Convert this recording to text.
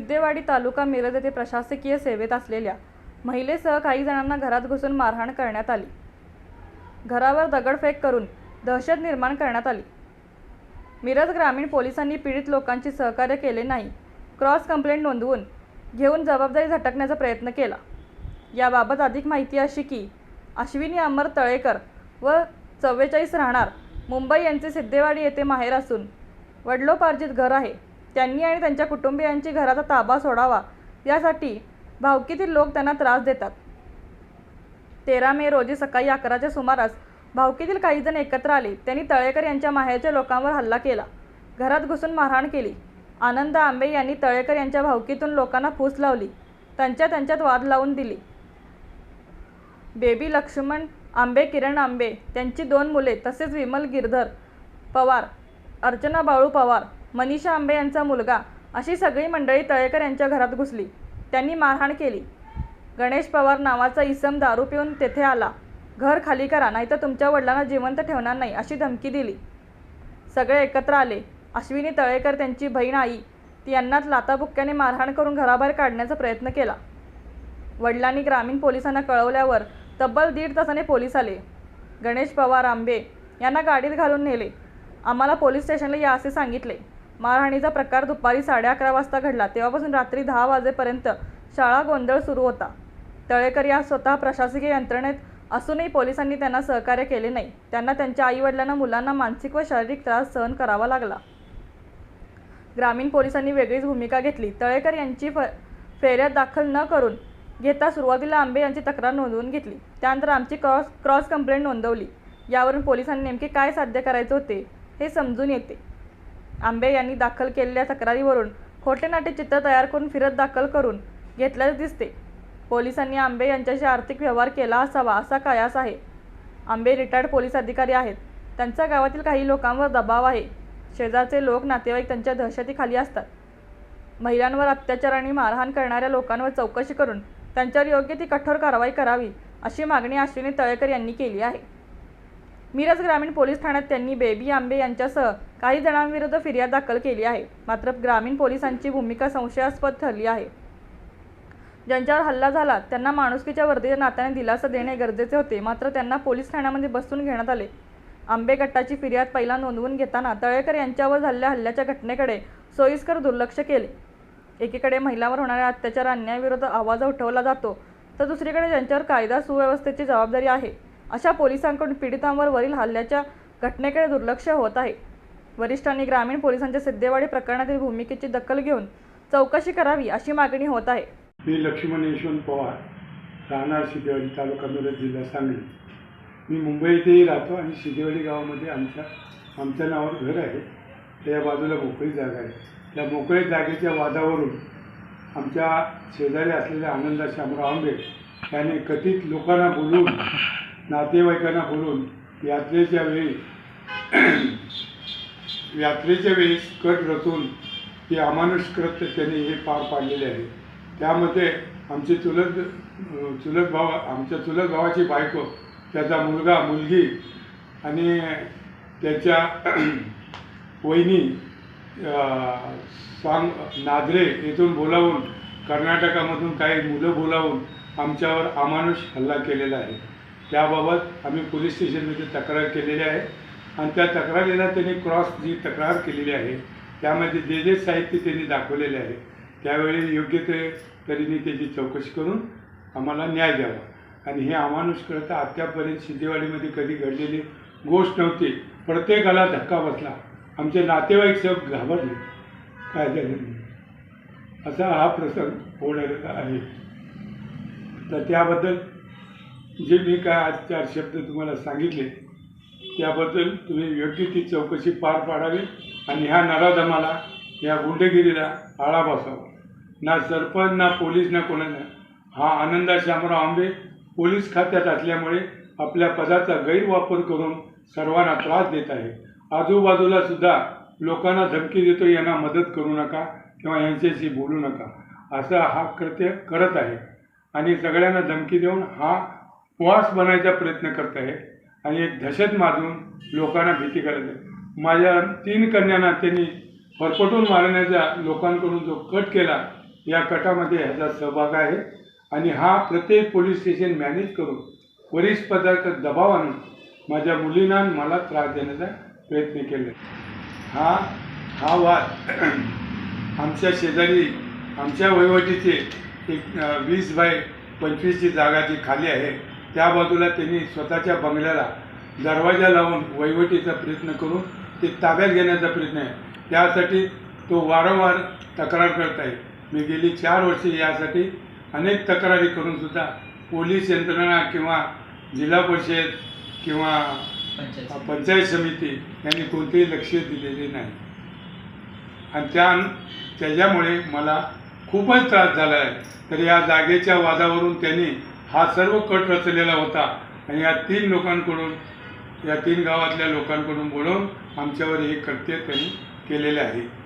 सिद्धेवाडी तालुका मिरज येथे प्रशासकीय सेवेत असलेल्या महिलेसह काही जणांना घरात घुसून मारहाण करण्यात आली. घरावर दगडफेक करून दहशत निर्माण करण्यात आली. मिरज ग्रामीण पोलिसांनी पीडित लोकांची सहकार्य केले नाही. क्रॉस कंप्लेंट नोंदवून घेऊन जबाबदारी झटकण्याचा प्रयत्न केला. याबाबत अधिक माहिती अशी की अश्विनी अमर तळेकर व चव्वेचाळीस राहणार मुंबई यांचे सिद्धेवाडी येथे माहेर असून वडिलोपार्जित घर आहे. त्यांनी आणि त्यांच्या कुटुंबियांची घराचा ताबा सोडावा. यासाठी भावकीतील लोक त्यांना त्रास देतात. तेरा मे रोजी सकाळी अकराच्या सुमारास भावकीतील काहीजण एकत्र आले. त्यांनी तळेकर यांच्या माहेरच्या लोकांवर हल्ला केला. घरात घुसून मारहाण केली. आनंद आंबे यांनी तळेकर यांच्या भावकीतून लोकांना फूस लावली. त्यांच्या त्यांच्यात वाद लावून दिली. बेबी लक्ष्मण आंबे किरण आंबे त्यांची दोन मुले तसेच विमल गिरधर पवार अर्चना बाळू पवार मनीषा आंबे यांचा मुलगा अशी सगळी मंडळी तळेकर यांच्या घरात घुसली. त्यांनी मारहाण केली. गणेश पवार नावाचा इसम दारू पिऊन तेथे आला. घर खाली करा नाहीतर तुमच्या वडिलांना जिवंत ठेवणार नाही अशी धमकी दिली. सगळे एकत्र आले. अश्विनी तळेकर त्यांची बहीण आई ती यांनाच लाताबुक्क्याने मारहाण करून घराबाहेर काढण्याचा प्रयत्न केला. वडिलांनी ग्रामीण पोलिसांना कळवल्यावर तब्बल दीड तासाने पोलीस आले. गणेश पवार आंबे यांना गाडीत घालून नेले. आम्हाला पोलीस स्टेशनला या असे सांगितले. मारहाणीचा प्रकार दुपारी साडे अकरा वाजता घडला. तेव्हापासून रात्री दहा वाजेपर्यंत शाळा गोंधळ सुरू होता. तळेकर या स्वतः प्रशासकीय यंत्रणेत असूनही पोलिसांनी त्यांना सहकार्य केले नाही. त्यांना त्यांच्या आईवडिलांना मुलांना मानसिक व शारीरिक त्रास सहन करावा लागला. ग्रामीण पोलिसांनी वेगळीच भूमिका घेतली. तळेकर यांची फ फेऱ्यात दाखल न करून घेता सुरुवातीला आंबे यांची तक्रार नोंदवून घेतली. त्यानंतर आमची क्रॉस क्रॉस कंप्लेंट नोंदवली. यावरून पोलिसांनी नेमके काय साध्य करायचे होते हे समजून येते. आंबे यांनी दाखल केलेल्या तक्रारीवरून खोटेनाटे चित्र तयार करून फिरत दाखल करून घेतल्याचे दिसते. पोलिसांनी आंबे यांच्याशी आर्थिक व्यवहार केला असावा असा कयास आहे. आंबे रिटायर्ड पोलीस अधिकारी आहेत. त्यांच्या गावातील काही लोकांवर दबाव आहे. शेजारचे लोक नातेवाईक त्यांच्या दहशतीखाली असतात. महिलांवर अत्याचार आणि मारहाण करणाऱ्या लोकांवर चौकशी करून त्यांच्यावर योग्य ती कठोर कारवाई करावी अशी मागणी अश्विनी तळेकर यांनी केली आहे. मिरज ग्रामीण पोलीस ठाण्यात त्यांनी बेबी आंबे यांच्यासह काही जणांविरुद्ध फिर्याद दाखल केली आहे. मात्र ग्रामीण पोलिसांची भूमिका संशयास्पद ठरली आहे. ज्यांच्यावर हल्ला झाला त्यांना माणुसकीच्या वर्दीच्या नात्याने दिलासा देणे गरजेचे होते. मात्र त्यांना पोलीस ठाण्यामध्ये बसून घेण्यात आले. आंबे गटाची फिर्याद पहिला नोंदवून घेताना तळेकर यांच्यावर झालेल्या हल्ल्याच्या घटनेकडे सोयीस्कर दुर्लक्ष केले. एकीकडे महिलांवर होणाऱ्या अत्याचार अन्यायाविरुद्ध आवाज उठवला जातो तर दुसरीकडे ज्यांच्यावर कायदा सुव्यवस्थेची जबाबदारी आहे. अशा पोलिसांकडून पीडितांवर वरील हल्ल्याच्या घटनेकडे दुर्लक्ष होत आहे. वरिष्ठांनी ग्रामीण पोलिसांच्या सिद्धेवाडी प्रकरणातील भूमिकेची दखल घेऊन चौकशी करावी अशी मागणी होत आहे. मी लक्ष्मण यशवंत पवार राहणार सिद्धेवाडी तालुका मिरज जिल्हा सांगली. मी मुंबई इथेही राहतो आणि सिद्धेवाडी गावामध्ये आमच्या आमच्या नावावर घर आहे. त्या बाजूला मोकळी जागा आहे. त्या मोकळ्या जागेच्या वादावरून आमच्या शेजारी असलेल्या आनंदा शामराव आंबे याने कथित लोकांना बोलवून नातेवाईकांना बोलून यात्रेच्या वेळी यात्रेच्या वेळी कट रचून हे अमानुष कृत्य त्यांनी हे पार पाडलेले आहे. त्यामध्ये आमचे चुलत चुलत भाव आमच्या चुलत भावाची बायको त्याचा मुलगा मुलगी आणि त्याच्या वहिनी सांग नादरे येथून बोलावून कर्नाटकामधून काही मुलं बोलावून आमच्यावर अमानुष हल्ला केलेला आहे. त्याबाबत आम्ही पोलीस स्टेशनमध्ये तक्रार केलेली आहे. आणि त्या तक्रारीला त्यांनी क्रॉस जी तक्रार केलेली आहे त्यामध्ये जे जे साहित्य त्यांनी दाखवलेले आहे त्यावेळी योग्य ते तऱ्हेने त्याची चौकशी करून आम्हाला न्याय द्यावा. आणि हे अमानुष आत्यापर्यंत शिंदेवाडीमध्ये कधी घडलेली गोष्ट नव्हती. प्रत्येकाला धक्का बसला. आमचे नातेवाईक सब घाबरले. काय झालं? असा हा प्रसंग होणार आहे. तर त्याबद्दल जे मी काय आज चार शब्द तुम्हाला सांगितले त्याबद्दल तुम्ही योग्य ती चौकशी पार पाडावी आणि ह्या नराधमाला या गुंडगिरीला आळा बसावा. ना सरपंच ना पोलीस ना कोणाला. हा आनंदा शामराव आंबे पोलीस खात्यात असल्यामुळे आपल्या पदाचा गैरवापर करून सर्वांना त्रास देत आहे. आजूबाजूला सुद्धा लोकांना धमकी देतो यांना मदत करू नका किंवा यांच्याशी बोलू नका. असं हा कृत्य करत आहे. आणि सगळ्यांना धमकी देऊन हा उपवास बनायचा प्रयत्न करत आहे आणि एक दहशत माजून लोकांना भीती करत आहे. माझ्या तीन कन्यांना त्यांनी फरफटून मारण्याचा लोकांकडून जो कट केला या कटामध्ये ह्याचा सहभाग आहे. आणि हा प्रत्येक पोलीस स्टेशन मॅनेज करून वरिष्ठ पदार्थ दबाव आणून माझ्या मुलींना मला त्रास देण्याचा प्रयत्न केला. हा हा वाद आमच्या शेजारी आमच्या वहिवटीचे एक वीस बाय पंचवीसची जागा जी खाली आहे त्या बाजूला त्यांनी स्वतःच्या बंगल्याला दरवाजा लावून वहिवटीचा प्रयत्न करून ते ताब्यात घेण्याचा प्रयत्न आहे. त्यासाठी तो वारंवार तक्रार करत आहे मी गेली चार वर्षे यासाठी अनेक तक्रारी करून सुद्धा पोलीस यंत्रणा किंवा जिल्हा परिषद किंवा पंचायत समिती. यांनी कोणतेही लक्ष दिलेले नाही. आणि त्या त्याच्यामुळे मला खूपच त्रास झाला आहे तर या जागेच्या वादावरून त्यांनी हा सर्व कट रचलेला होता. आणि या तीन लोकांकडून या तीन गावातल्या लोकांकडून बोलवून आमच्यावर हे कृत्य त्यांनी केलेले आहे.